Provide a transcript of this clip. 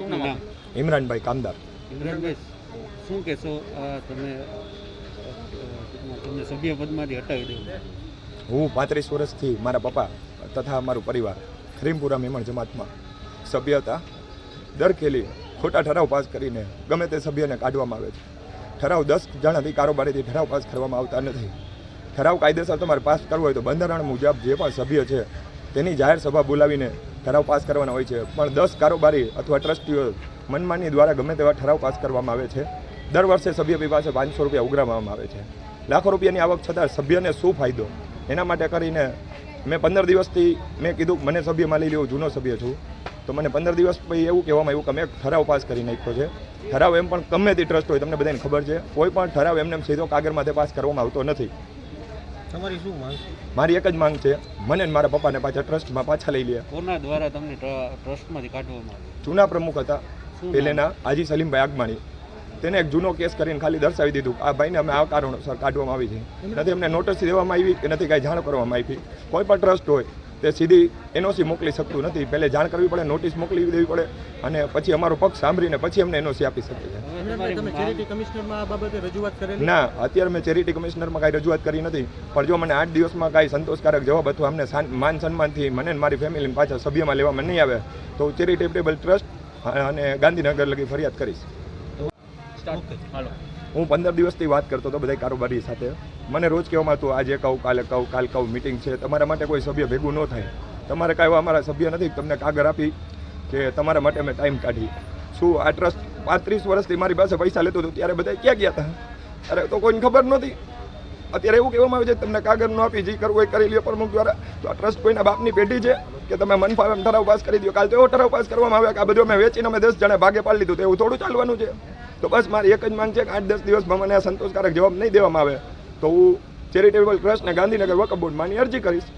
આપનું નામ? ઇમરાનભાઈ કામદાર. ઇમરાનભાઈ શું કહેશો? તમે તમને સભ્ય પદમાંથી હટાવી દેવું હું પાંત્રીસ વર્ષથી મારા પપ્પા તથા મારું પરિવાર ખરીમપુરા મેમણ જમાતમાં સભ્ય હતા. દર ખેલી ખોટા ઠરાવ પાસ કરીને ગમે તે સભ્યને કાઢવામાં આવે છે. ઠરાવ દસ જણાથી કારોબારીથી ઠરાવ પાસ કરવામાં આવતા નથી. ઠરાવ કાયદેસર તમારે પાસ કરવો હોય તો બંધારણ મુજબ જે પણ સભ્ય છે તેની જાહેર સભા બોલાવીને ઠરાવ પાસ કરવાના હોય છે. પણ દસ કારોબારી અથવા ટ્રસ્ટીઓ મનમાની દ્વારા ગમે તેવા ઠરાવ પાસ કરવામાં આવે છે. દર વર્ષે સભ્ય પાસે પાંચસો રૂપિયા ઉઘરાવવામાં આવે છે. લાખો રૂપિયાની આવક છતાં સભ્યને શું ફાયદો? એના માટે કરીને મેં પંદર દિવસથી મેં કીધું, મને સભ્ય માલી લેવું જૂનો સભ્ય છું. તો મને પંદર દિવસ પછી એવું કહેવામાં આવ્યું કે મેં ઠરાવ પાસ કરી નાખ્યો છે. ઠરાવ એમ પણ ગમે તે ટ્રસ્ટ હોય, તમને બધાને ખબર છે. કોઈ પણ ઠરાવ એમને સીધો કાગળમાં તે પાસ કરવામાં આવતો નથી. તમારી શું માંગ મારી એક જ માંગ છે. મને ને મારા પપ્પાને પાછા ટ્રસ્ટમાં પાછા લઈ લે કોના દ્વારા તમને ટ્રસ્ટમાંથી કાઢવામાં આવ્યું? જૂના પ્રમુખ હતા? પહેલેના હાજી સલીમભાઈ આગમાણી. તેને એક જૂનો કેસ કરીને ખાલી દર્શાવી દીધું. આ ભાઈને અમે આ કારણોસર કાઢવામાં આવી છે. નથી એમને નોટિસ દેવામાં આવી કે નથી કાંઈ જાણ કરવામાં આવી. કોઈ પણ ટ્રસ્ટ હોય તે સીધી એનઓસી મોકલી શકતું નથી. પહેલે જાણ કરવી પડે નોટિસ મોકલી દેવી પડે અને પછી અમારો પક્ષ સાંભળીને પછી અમને એનઓસી આપી શકે છે. ના અત્યારે મેં ચેરિટી કમિશનરમાં કાંઈ રજૂઆત કરી નથી. પણ જો મને આઠ દિવસમાં કાંઈ સંતોષકારક જવાબ અથવા અમને માન સન્માનથી મને મારી ફેમિલીને પાછા સભ્યમાં લેવામાં નહીં આવે તો હું ચેરિટેબલ ટ્રસ્ટ અને ગાંધીનગર લગી ફરિયાદ કરીશ. હું પંદર દિવસથી વાત કરતો હતો બધા કારોબારી સાથે. મને રોજ કહેવામાં હતું આજે કહું કાલે કહું કાલ કહું મિટિંગ છે. તમારા માટે કોઈ સભ્ય ભેગું ન થાય. તમારે કાંઈ અમારા સભ્ય નથી. તમને કાગળ આપી કે તમારા માટે મેં ટાઈમ કાઢી. શું આ ટ્રસ્ટ પાંત્રીસ વર્ષથી મારી પાસે પૈસા લેતો હતો ત્યારે બધા ક્યાં ગયા હતા અરે તો કોઈને ખબર નહોતી. અત્યારે એવું કહેવામાં આવે છે તમને કાગળ ન આપી જે કરવું એ કરી લ્યો. પ્રમુખ દ્વારા તો આ ટ્રસ્ટ કોઈના બાપની પેઢી છે કે તમે મન ફાવે એમ ઠરાવ પાસ કરી દો કાલ તો એવો ઠરાવ પાસ કરવામાં આવે કે આ બધું અમે વેચીને અમે દસ જણા ભાગે પાડી લીધું તો એવું થોડું ચાલવાનું છે. તો બસ મારી એક જ માંગ છે કે આઠ દસ દિવસમાં મને આ સંતોષકારક જવાબ નહીં દેવામાં આવે. તો હું ચેરિટેબલ ટ્રસ્ટને ગાંધીનગર વકફ બોર્ડમાં અરજી કરીશ.